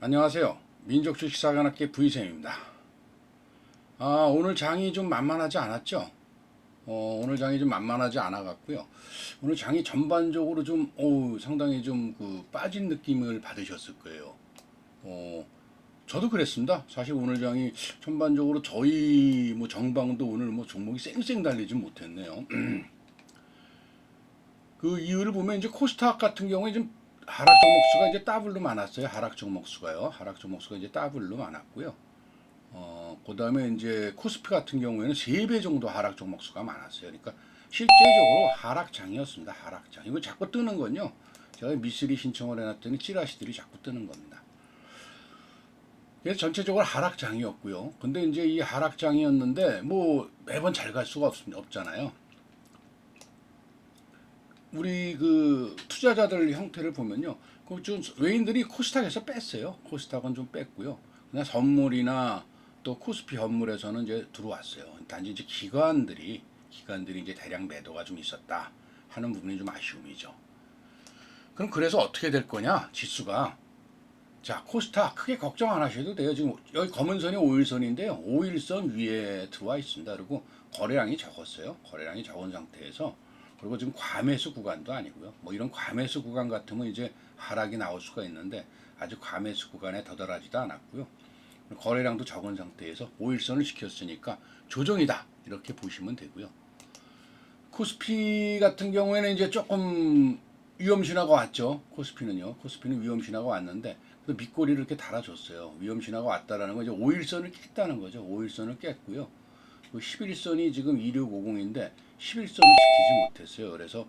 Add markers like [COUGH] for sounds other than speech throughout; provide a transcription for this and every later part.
안녕하세요. 민족 주식사관학계 부이쌤입니다. 아, 오늘 장이 좀 만만하지 않았죠? 어, 오늘 장이 좀 만만하지 않아 갖고요. 오늘 장이 전반적으로 좀, 오, 상당히 좀 그 빠진 느낌을 받으셨을 거예요. 어, 저도 그랬습니다. 사실 오늘 장이 전반적으로 저희 뭐 정방도 오늘 뭐 종목이 쌩쌩 달리지 못했네요. [CLEARS THROAT] 그 이유를 보면 이제 코스닥 같은 경우에 좀 하락 종목수가 이제 더블로 많았어요. 하락 종목수가요. 하락 종목수가 이제 더블로 많았고요. 어, 그 다음에 이제 코스피 같은 경우에는 세 배 정도 하락 종목수가 많았어요. 그러니까 실제적으로 하락장이었습니다. 하락장. 이거 자꾸 뜨는 건요. 제가 미쓰리 신청을 해놨더니 찌라시들이 자꾸 뜨는 겁니다. 그래서 전체적으로 하락장이었고요. 근데 이제 이 하락장이었는데 뭐 매번 잘 갈 수가 없습니다. 없잖아요. 우리 그 투자자들 형태를 보면요. 그좀 외인들이 코스닥에서 뺐어요. 코스닥은 좀 뺐고요. 그냥 선물이나 또 코스피 현물에서는 이제 들어왔어요. 단지 이제 기관들이 기관들이 이제 대량 매도가 좀 있었다 하는 부분이 좀 아쉬움이죠. 그럼 그래서 어떻게 될 거냐? 지수가 자 코스닥 크게 걱정 안 하셔도 돼요. 지금 여기 검은 선이 5일선인데요. 5일선 위에 들어와 있습니다. 그리고 거래량이 적었어요. 거래량이 적은 상태에서 그리고 지금 과매수 구간도 아니고요. 뭐 이런 과매수 구간 같으면 이제 하락이 나올 수가 있는데 아직 과매수 구간에 더달하지도 않았고요. 거래량도 적은 상태에서 5일선을 지켰으니까 조정이다 이렇게 보시면 되고요. 코스피 같은 경우에는 이제 조금 위험 신화가 왔죠. 코스피는요. 코스피는 위험 신화가 왔는데 또 밑꼬리를 이렇게 달아줬어요. 위험 신화가 왔다라는 건 이제 5일선을 깼다는 거죠. 5일선을 깼고요. 그 11선이 지금 2650인데 11선을 지키지 못했어요. 그래서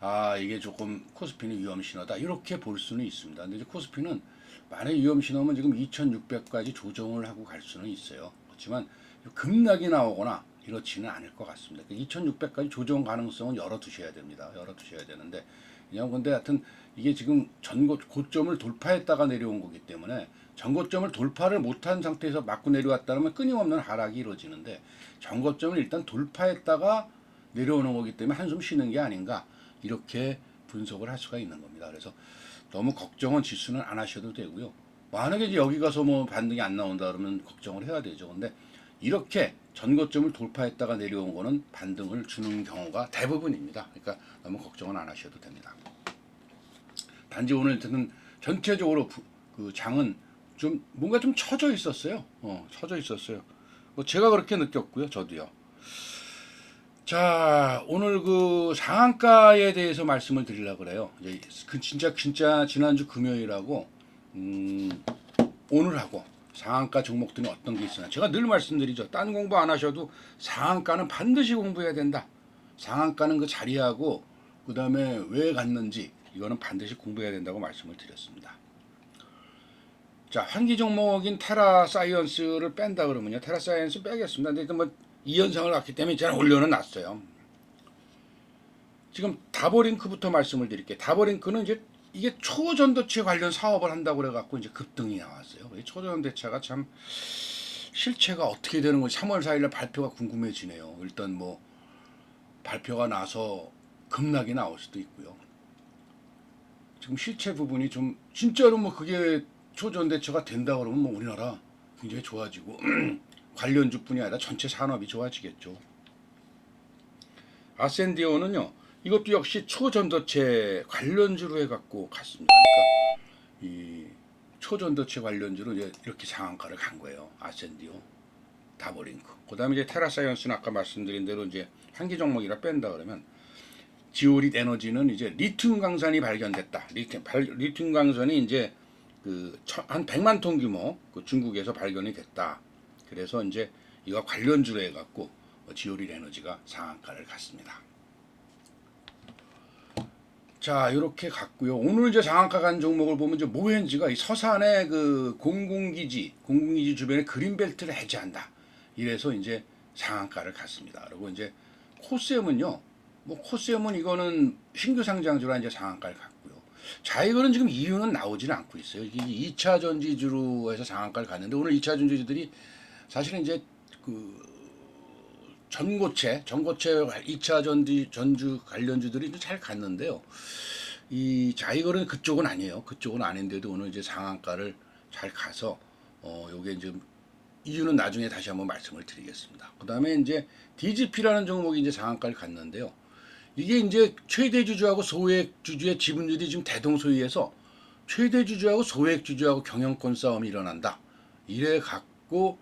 아 이게 조금 코스피는 위험 신호다 이렇게 볼 수는 있습니다. 근데 이제 코스피는 만약 위험 신호면 지금 2,600까지 조정을 하고 갈 수는 있어요. 그렇지만 급락이 나오거나 이렇지는 않을 것 같습니다. 2,600까지 조정 가능성은 열어두셔야 됩니다. 열어두셔야 되는데 그냥 근데 하여튼 이게 지금 전고 고점을 돌파했다가 내려온 거기 때문에 전고점을 돌파를 못한 상태에서 맞고 내려왔다면 끊임없는 하락이 이루어지는데 전고점을 일단 돌파했다가 내려오는 거기 때문에 한숨 쉬는 게 아닌가 이렇게 분석을 할 수가 있는 겁니다. 그래서 너무 걱정은 지수는 안 하셔도 되고요. 만약에 여기 가서 뭐 반등이 안 나온다 그러면 걱정을 해야 되죠. 근데 이렇게 전고점을 돌파했다가 내려온 거는 반등을 주는 경우가 대부분입니다. 그러니까 너무 걱정은 안 하셔도 됩니다. 단지 오늘 저는 전체적으로 부- 그 장은 좀 뭔가 좀 처져 있었어요. 어, 처져 있었어요. 뭐 제가 그렇게 느꼈고요. 저도요. 자, 오늘 그 상한가에 대해서 말씀을 드리려고 그래요. 이제 그 진짜 진짜 지난주 금요일하고 음, 오늘하고 상한가 종목들이 어떤 게 있으나 제가 늘 말씀드리죠. 딴 공부 안 하셔도 상한가는 반드시 공부해야 된다. 상한가는 그 자리하고 그 다음에 왜 갔는지 이거는 반드시 공부해야 된다고 말씀을 드렸습니다. 자, 환기 종목인 테라 사이언스를 뺀다 그러면요. 테라 사이언스 빼겠습니다. 근데 뭐이 현상을 갖기 때문에 저는 올려는 놨어요. 지금 다보링크부터 말씀을 드릴게요. 다보링크는 이제 이게 초전도체 관련 사업을 한다고 그래갖고 이제 급등이 나왔어요. 이 초전도체가 참 실체가 어떻게 되는 건지 3월 4일날 발표가 궁금해지네요. 일단 뭐 발표가 나서 급락이 나올 수도 있고요. 지금 실체 부분이 좀 진짜로 뭐 그게 초전대처가 된다 그러면 뭐 우리나라 굉장히 좋아지고 [CLEARS THROAT] 관련주뿐이 아니라 전체 산업이 좋아지겠죠. 아센디오는요. 이것도 역시 초전도체 관련주로 해갖고 갔습니다. 그러니까 이 초전도체 관련주로 이렇게 상한가를 간 거예요. 아센디오, 다보링크. 그 다음에 이제 테라사이언스는 아까 말씀드린 대로 이제 한기 종목이라 뺀다 그러면 지오릿 에너지는 이제 리튬 강산이 발견됐다. 리튬, 발, 리튬 강산이 이제 그한 100만 톤 규모 그 중국에서 발견이 됐다. 그래서 이제 이거 관련주로 해갖고 지오릿 에너지가 상한가를 갔습니다. 자, 이렇게 갔고요. 오늘 이제 상한가 간 종목을 보면 이제 모현지가 이 서산의 그 공군기지, 공군기지 주변에 그린벨트를 해제한다. 이래서 이제 상한가를 갔습니다. 그리고 이제 코스엠은요, 뭐 코스엠은 이거는 신규 상장주라 이제 상한가를 갔고요. 자, 이거는 지금 이유는 나오지는 않고 있어요. 이 2차 전지주로 해서 상한가를 갔는데 오늘 2차 전지주들이 사실은 이제 그 전고체, 전고체 2차 전지 전주 관련주들이 좀잘 갔는데요. 이 자이거는 그쪽은 아니에요. 그쪽은 아닌데도 오늘 이제 상한가를 잘 가서 어 요게 이제 이유는 나중에 다시 한번 말씀을 드리겠습니다. 그다음에 이제 DGP라는 종목이 이제 상한가를 갔는데요. 이게 이제 최대 주주하고 소액 주주의 지분율이 지금 대동소이해서 최대 주주하고 소액 주주하고 경영권 싸움이 일어난다. 이래 갖고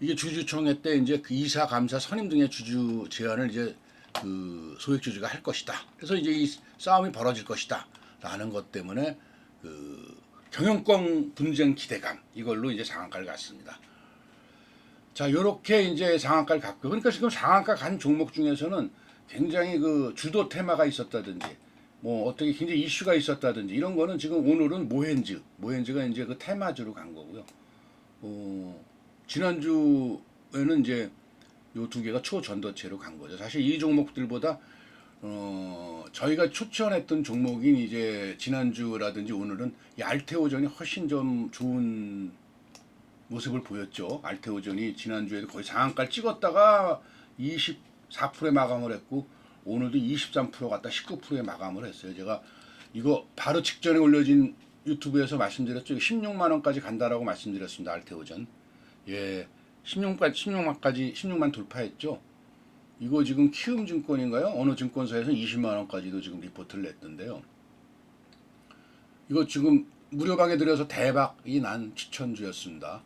이게 주주총회 때 이제 그 이사, 감사, 선임 등의 주주 제안을 이제 그 소액 주주가 할 것이다. 그래서 이제 이 싸움이 벌어질 것이다. 라는 것 때문에 그 경영권 분쟁 기대감 이걸로 이제 상한가를 갔습니다. 자, 요렇게 이제 상한가를 갔고 그러니까 지금 상한가 간 종목 중에서는 굉장히 그 주도 테마가 있었다든지 뭐 어떻게 굉장히 이슈가 있었다든지 이런 거는 지금 오늘은 모헨즈, 모헨즈가 이제 그 테마주로 간 거고요. 어, 지난주에는 이제 요 두 개가 초전도체로 간 거죠. 사실 이 종목들보다 어, 저희가 추천했던 종목인 이제 지난주라든지 오늘은 이 알테오전이 훨씬 좀 좋은 모습을 보였죠. 알테오전이 지난주에도 거의 상한가를 찍었다가 24%에 마감을 했고 오늘도 23% 갔다 19%에 마감을 했어요. 제가 이거 바로 직전에 올려진 유튜브에서 말씀드렸죠. 16만 원까지 간다라고 말씀드렸습니다. 알테오전. 예. 16만까지 16만까지 16만 돌파했죠. 이거 지금 키움증권인가요? 어느 증권사에서 20만 원까지도 지금 리포트를 냈던데요. 이거 지금 무료방에 들여서 대박이 난 추천주였습니다.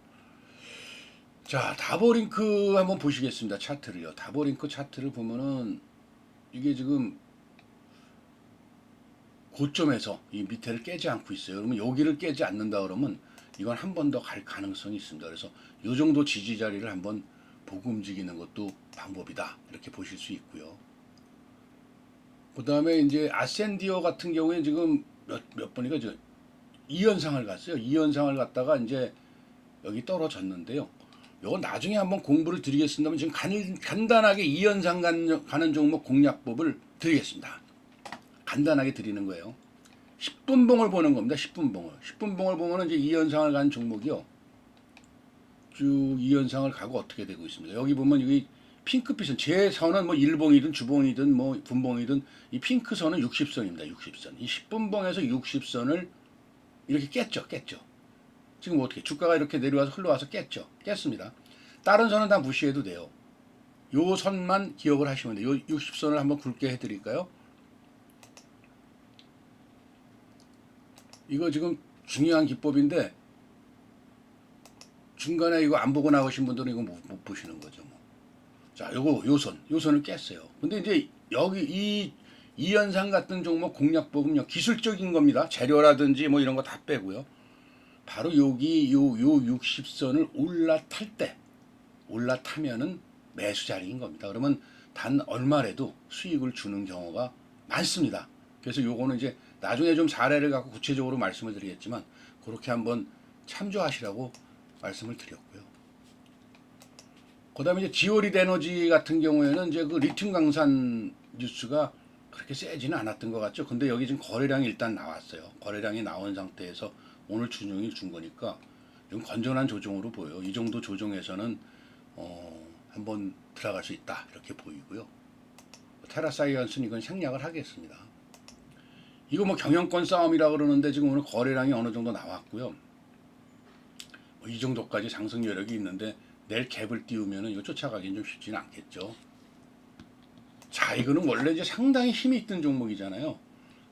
자, 다보링크 한번 보시겠습니다. 차트를요. 다보링크 차트를 보면은 이게 지금 고점에서 이 밑에를 깨지 않고 있어요. 그러면 여기를 깨지 않는다 그러면 이건 한 번 더 갈 가능성이 있습니다. 그래서 이 정도 지지 자리를 한번 보고 움직이는 것도 방법이다. 이렇게 보실 수 있고요. 그 다음에 이제 아센디오 같은 경우에 지금 몇, 몇 번이가 저 2연상을 갔어요. 2연상을 갔다가 이제 여기 떨어졌는데요. 요거 나중에 한번 공부를 드리겠습니다만 지금 간, 간단하게 2연상 간, 가는 종목 공략법을 드리겠습니다. 간단하게 드리는 거예요. 10분봉을 보는 겁니다. 10분봉을. 10분봉을 보면은 이제 2연상을 간 종목이요. 쭉 2연상을 가고 어떻게 되고 있습니다. 여기 보면 여기 핑크빛은 제 선은 뭐 일봉이든 주봉이든 뭐 분봉이든 이 핑크 선은 60선입니다. 60선. 이 10분봉에서 60선을 이렇게 깼죠. 깼죠. 지금 어떻게 주가가 이렇게 내려와서 흘러와서 깼죠. 깼습니다. 다른 선은 다 무시해도 돼요. 요 선만 기억을 하시면 돼요. 요 60선을 한번 굵게 해 드릴까요? 이거 지금 중요한 기법인데 중간에 이거 안 보고 나오신 분들은 이거 못, 못 보시는 거죠. 뭐. 자, 요거 요선, 요선을 깼어요. 근데 이제 여기 이 이연상 같은 종목 공략 법은요 기술적인 겁니다. 재료라든지 뭐 이런 거 다 빼고요. 바로 여기 요 요 60선을 올라탈 때 올라타면은 매수 자리인 겁니다. 그러면 단 얼마라도 수익을 주는 경우가 많습니다. 그래서 요거는 이제 나중에 좀 사례를 갖고 구체적으로 말씀을 드리겠지만 그렇게 한번 참조하시라고 말씀을 드렸고요. 그다음에 이제 지오리 에너지 같은 경우에는 이제 그 리튬 강산 뉴스가 그렇게 세지는 않았던 것 같죠. 근데 여기 지금 거래량이 일단 나왔어요. 거래량이 나온 상태에서 오늘 준용일 준 거니까 좀 건전한 조정으로 보여요. 이 정도 조정에서는 어, 한번 들어갈 수 있다 이렇게 보이고요. 테라사이언스는 이건 생략을 하겠습니다. 이거 뭐 경영권 싸움이라 그러는데 지금 오늘 거래량이 어느 정도 나왔고요. 뭐 이 정도까지 상승 여력이 있는데 내일 갭을 띄우면 이거 쫓아가기는 좀 쉽지는 않겠죠. 자, 이거는 원래 이제 상당히 힘이 있던 종목이잖아요.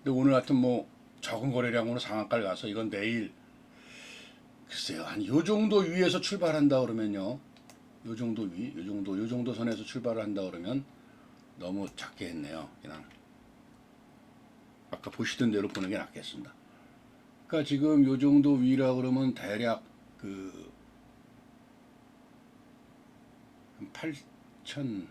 근데 오늘 같은 뭐 적은 거래량으로 상한가를 가서 이건 내일 글쎄요 한 요 정도 위에서 출발한다 그러면요. 요 정도 위, 요 정도, 요 정도 선에서 출발을 한다 그러면 너무 작게 했네요. 그냥 아까 보시던 대로 보는 게 낫겠습니다. 그러니까 지금 요 정도 위라 그러면 대략 그 8천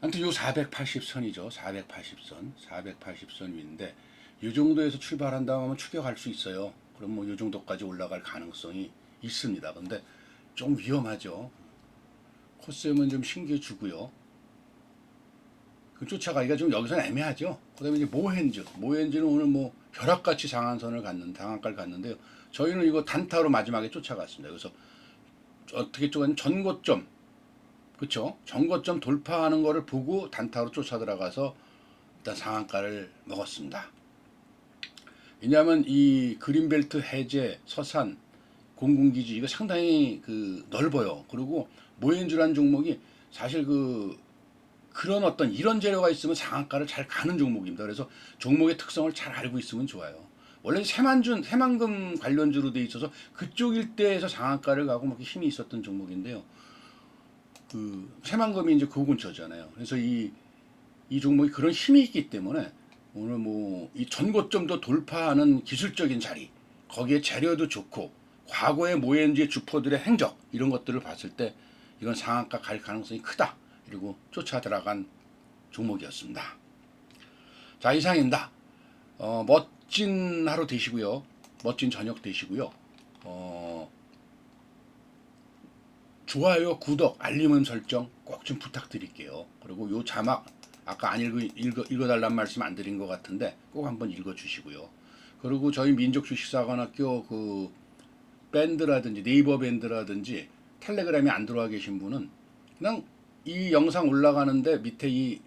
아무튼 요 480선이죠. 480선. 480선 위인데 요 정도에서 출발한다 하면 추격할 수 있어요. 그럼 뭐 요 정도까지 올라갈 가능성이 있습니다. 근데 좀 위험하죠. 코스염은 좀 신겨주고요. 그 쫓아가기가 좀 여기서 애매하죠. 그다음에 이제 모헨즈, 모헨즈는 오늘 뭐 벼락같이 상한선을 갔는 상한가를 갔는데요. 저희는 이거 단타로 마지막에 쫓아갔습니다. 그래서 어떻게 쫓아가는 전고점, 그렇죠? 전고점 돌파하는 거를 보고 단타로 쫓아 들어가서 일단 상한가를 먹었습니다. 왜냐하면 이 그린벨트 해제, 서산, 공군기지 이거 상당히 그 넓어요. 그리고 모엔주라는 종목이 사실 그 그런 어떤 이런 재료가 있으면 상한가를 잘 가는 종목입니다. 그래서 종목의 특성을 잘 알고 있으면 좋아요. 원래 새만준, 새만금 관련주로 돼 있어서 그쪽 일대에서 상한가를 가고 막 힘이 있었던 종목인데요. 그 새만금이 이제 그 근처잖아요. 그래서 이, 이 종목이 그런 힘이 있기 때문에 오늘 뭐 이 전고점도 돌파하는 기술적인 자리, 거기에 재료도 좋고 과거의 모엔지의 주포들의 행적 이런 것들을 봤을 때 이건 상한가 갈 가능성이 크다. 그리고 쫓아 들어간 종목이었습니다. 자 이상입니다. 어, 멋진 하루 되시고요. 멋진 저녁 되시고요. 어, 좋아요, 구독, 알림음 설정 꼭 좀 부탁드릴게요. 그리고 요 자막 아까 안 읽어, 읽어, 읽어달란 말씀 안 드린 것 같은데 꼭 한번 읽어주시고요. 그리고 저희 민족주식사관학교 그 밴드라든지 네이버 밴드라든지 텔레그램에 안 들어와 계신 분은 그냥 이 영상 올라가는데 밑에 이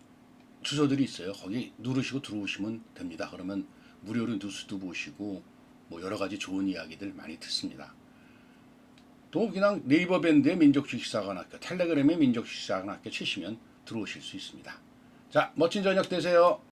주소들이 있어요. 거기 누르시고 들어오시면 됩니다. 그러면 무료로 뉴스도 보시고 뭐 여러 가지 좋은 이야기들 많이 듣습니다. 또 그냥 네이버 밴드의 민족주식사관학교, 텔레그램의 민족주식사관학교 치시면 들어오실 수 있습니다. 자, 멋진 저녁 되세요.